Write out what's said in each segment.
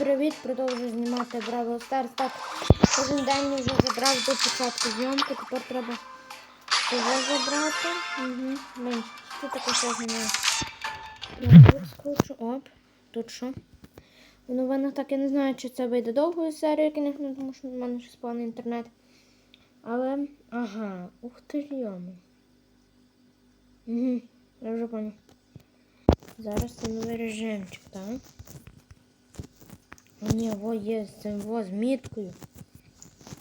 привіт! Продовжую знімати Браво Stars. Так, кожен день вже забрав до початку зйомки, тепер треба його забрати. Угу. Блін, що таке скручу. Оп, тут що? В новинах так я не знаю, чи це вийде довгою серією, звісно, тому що в мене ще спаний інтернет. Але. Ага, ух ти йому. Угу, я вже понял. Зараз це новий режимчик, так? У з цим во з міткою.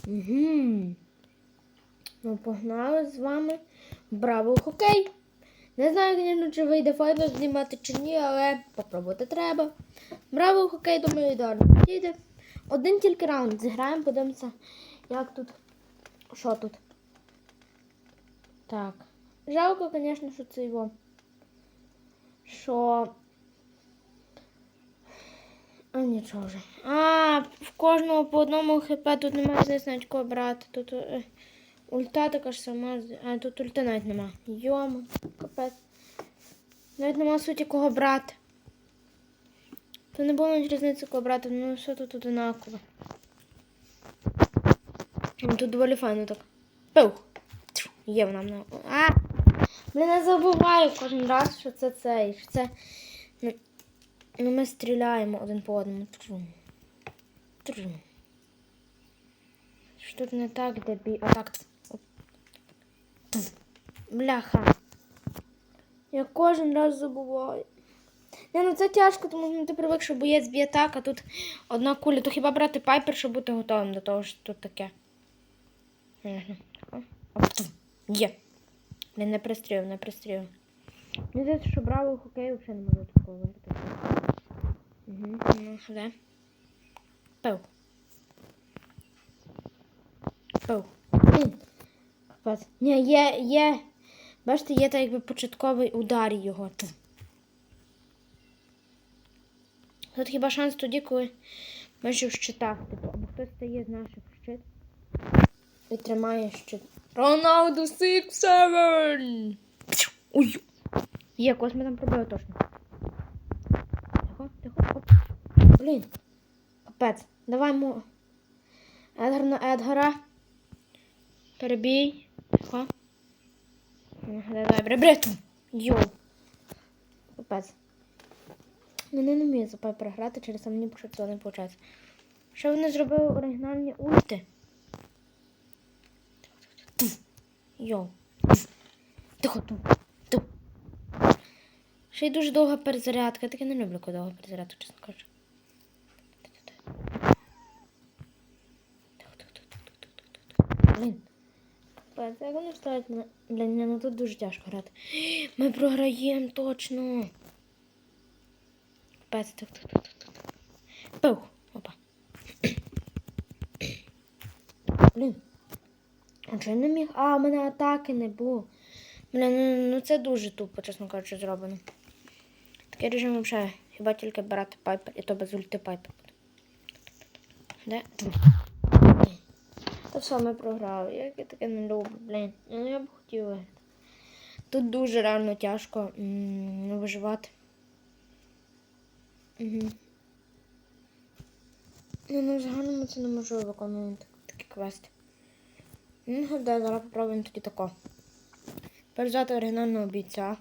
Угу. Ну, погнали з вами. Браво хокей! Не знаю, звісно, чи вийде файно знімати чи ні, але попробувати треба. Браво хокей, думаю, ідеально підійде. Один тільки раунд зіграємо, подивимося, як тут. Що тут? Так. Жалко, звісно, що це його. Що. А нічого вже. А, в кожного по одному хп тут немає навіть кого брати. Тут е, ульта така ж сама. А тут ульти навіть нема. Йому, капець. Навіть нема суті кого брати. То не було навіть різниці кого брати, ну все тут одинаково. Ну, Тут доволі файно так. Пух! Є вона мене. А! Блін, не забуваю кожен раз, що це цей. Що це. Ну, ну ми стріляємо один по одному. Тру. Тру. Що тут не так, де бій. А так. Бляха. Я кожен раз забуваю. Не, ну це тяжко, тому що ти привик, що боєць б'є так, а тут одна куля. То хіба брати пайпер, щоб бути готовим до того, що тут таке. Є. Не, не пристрілив, не пристрілив. Мені здається, що браво хокей взагалі не може такого виграти. Угу, ну, де? Пив. Пив. Ні, є, є. Бачите, є так якби початковий удар його. Тут хіба шанс тоді, коли ще в щитах, типу, або хтось стає з наших щит і тримає щит. Роналду 6-7! Ой! Є, ми там пробили точно. Тихо, тихо, оп. Блін. Капець. Давай му. Едгар на Едгара. Перебій. Ну, Давай, давай, бребрету. Йоу. Капець. Ну, не вмію за Пайпер грати, через це мені поки цього не виходить. Що вони зробили оригінальні ульти? Йоу. Тихо, ту. Ту. Ще й дуже довга перезарядка. Я таки не люблю коли довга перезарядка, чесно кажучи. Тихо, тихо, тихо, тихо, тихо, тихо, тихо. Блін. Як вони вставить на... Блін, ну тут дуже тяжко грати. Ми програємо точно. Так, так, так, так, так. Пух. Опа. Блін. А чого не міг? А, у мене атаки не було. Блін, ну, ну це дуже тупо, чесно кажучи, зроблено. Такий режим взагалі. Хіба тільки брати пайпер, і то без ульти пайпер. Де? Та все, ми програли. Як я таке не люблю, блін. Ну я б хотів виграти. Тут дуже реально тяжко м, виживати. Угу. Ну, ну, загальному це неможливо виконувати такі квести. Ну, гадаю, зараз попробуємо тоді тако. Перевзяти оригінального бійця.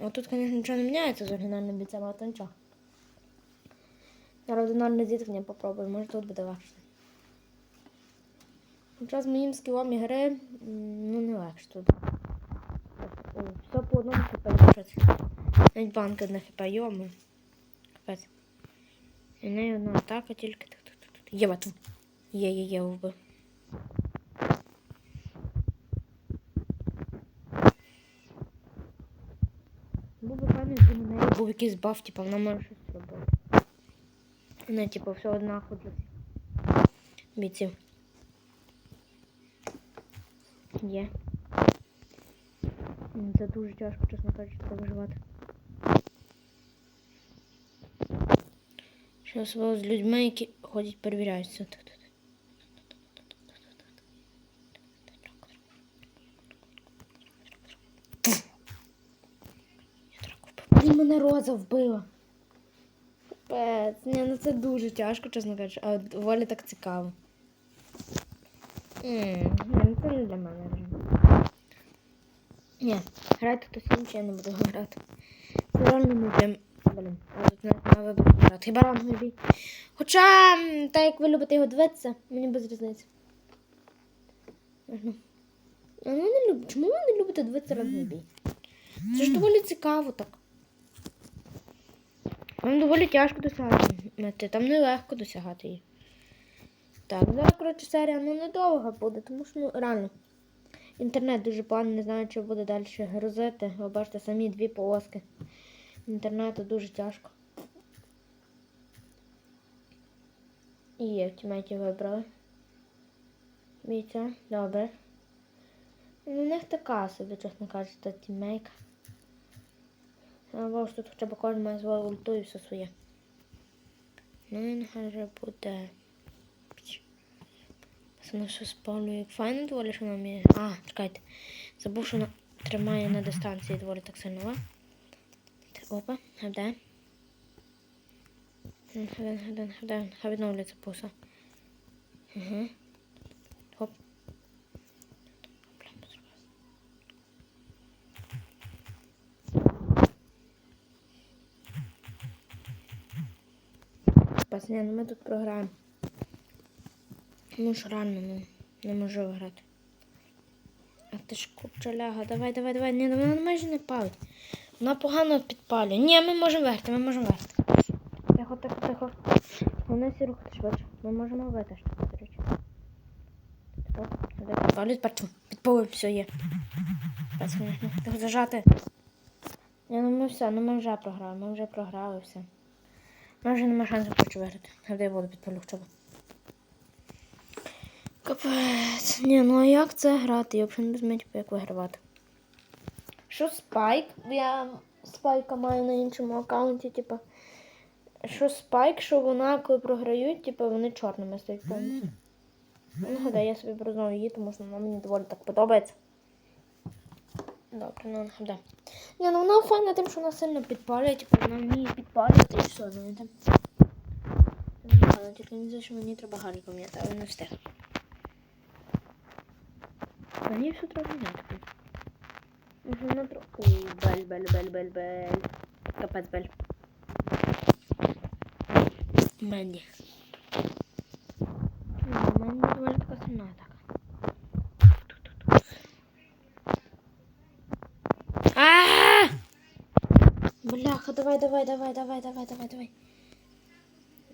От тут, звісно, нічого не міняється з оригінальним бійцем, але то нічого. Одинарне зіткнення попробую, може тут буде легше. Хоча з моїм скілом ігри, ну не легше тут. О, Все по одному хп лишать. Навіть банки на хп, йому. Капець. І в неї одна атака тільки. Є бату. Є, є, є, вбив. Був би певний, що на неї був якийсь баф, типу, вона може щось зробити. Не, типу, все для всіх бійців. Є. Це дуже тяжко, чесно кажучи, виживати. Що особливо з людьми, які ходять, перевіряються. Блін, мене роза вбила. Капець. Ні, ну це дуже тяжко, чесно кажучи, а доволі так цікаво. М, Ні, ну це не для мене. Ні, грати хтось інший я не буду грати. Реально ми прям. Навіть не вибрати грати. Хіба ранговий бій. Хоча, так як ви любите його дивитися, мені без різниці. Ну не люб... Чому ви не любите дивитися ранговий бій? Це ж доволі цікаво так. Вам доволі тяжко досягати. Там нелегко досягати її. Так, зараз, коротше, серія ну недовга буде, тому що ну, реально. Інтернет дуже поганий, не знаю, чи буде далі грузити. Ви бачите, самі дві полоски. Інтернету дуже тяжко. І є в тіметі вибрали. Бійця, добре. Ну, у них така собі, чесно кажучи, тімейка. Або ж тут хоча б кожен має свою ульту і все своє. Ну і нехай вже буде. Пацани, що спавлю як файно доволі, що нам є. А, чекайте. Забув, що вона тримає на дистанції доволі так сильно. Опа, гаде. Гаден, гаден, гаден. Хай відновлюється пуса. Угу. Хоп. Блін. Пацани, ну ми тут програємо. Ну ж рано, ну, не можу виграти. А ти ж курчаляга, давай, давай, давай. Ні, ну вона майже не палить. Вона погано підпалює. Ні, ми можемо виграти, ми можемо виграти. Тихо, тихо, тихо. Вони всі рухати швидше. Ми можемо витащити, до речі. Підпалюють, бачу. Підпалив, все є. Ну, тихо зажати. Ні, ну ми все, ну ми вже програли, ми вже програли все. Ми вже нема шансу хочу виграти. Я воду підпалю хоча б. Капець. Ні, ну а як це грати? Я взагалі не розумію, типу, як вигравати. Що спайк? Я спайка маю на іншому аккаунті, типу. Що спайк, що вона, коли програють, типу, вони чорними стають повністю. Ну, гадай, я собі беру її, тому що вона мені доволі так подобається. Добре, ну гадай. Ні, ну вона файна тим, що вона сильно підпалює, типу, вона вміє підпалювати і все, знаєте. Тільки не знаю, що мені треба гарно пам'ятати, але не встиг. Мені все треба взяти. Угу, на трохи. Ой, бель, бель, бель, бель, бель. Капець бель. Менді. Ну, Менді доволі така сильна така. А! Бляха, давай, давай, давай, давай, давай, давай, давай.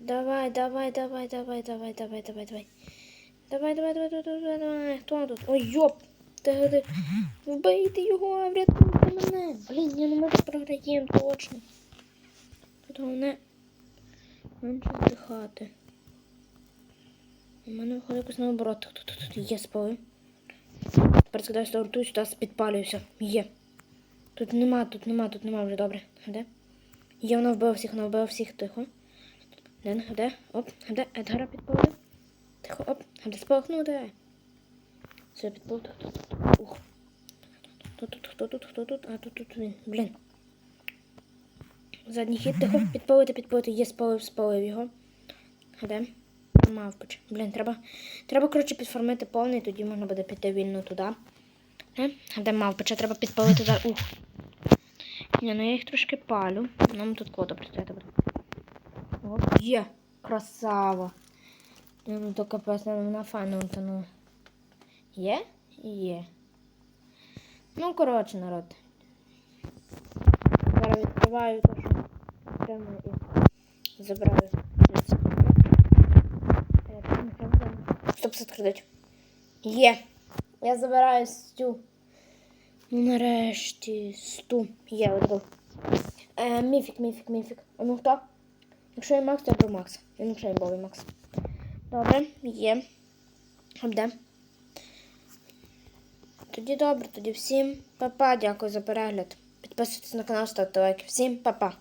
Давай, давай, давай, давай, давай, давай, давай, давай. Давай, давай, давай, давай, давай, давай. Хто тут? Ой, йоп! Та, вбийте його, врятуйте мене. Блін, я не можу програємо, точно. Тут головне менше здихати. У мене виходить якось наоборот. Тут, є спали. Тепер скидаю сюди рту, сюди підпалююся. Є. Тут нема, тут нема, тут нема вже добре. Де? Є, вона вбила всіх, вона вбила всіх, тихо. Де, де? Оп, де? Едгара підпалив. Тихо, оп, де спалахнути. Все, тут. Ух. Хто тут, хто тут, хто тут? А тут, тут він. Блін. Задній хід, тихо, підпалити, підпалити. Є, спалив, спалив його. Де? Мавпич. Блін, треба, треба, коротше, підформити повний, тоді можна буде піти вільно туди. Е? А де мавпича? Треба підпалити зараз. Ух. Ні, ну я їх трошки палю. Нам тут добре стояти буде. О, є! Красава! Ну то капець, вона файно утонула. Є? Є. Ну, коротше, народ. Зараз відкриваю те, що прямо і прямо. Стоп, кредит. Є. Я забираю стю. Ну, нарешті сту. Є, от був. Е, міфік, міфік, міфік. А ну хто? Якщо є Макс, то я беру Макс. Якщо є бовий Макс. Добре, є. Де? Тоді добре, тоді всім па-па, дякую за перегляд. Підписуйтесь на канал, ставте лайки. Всім па-па.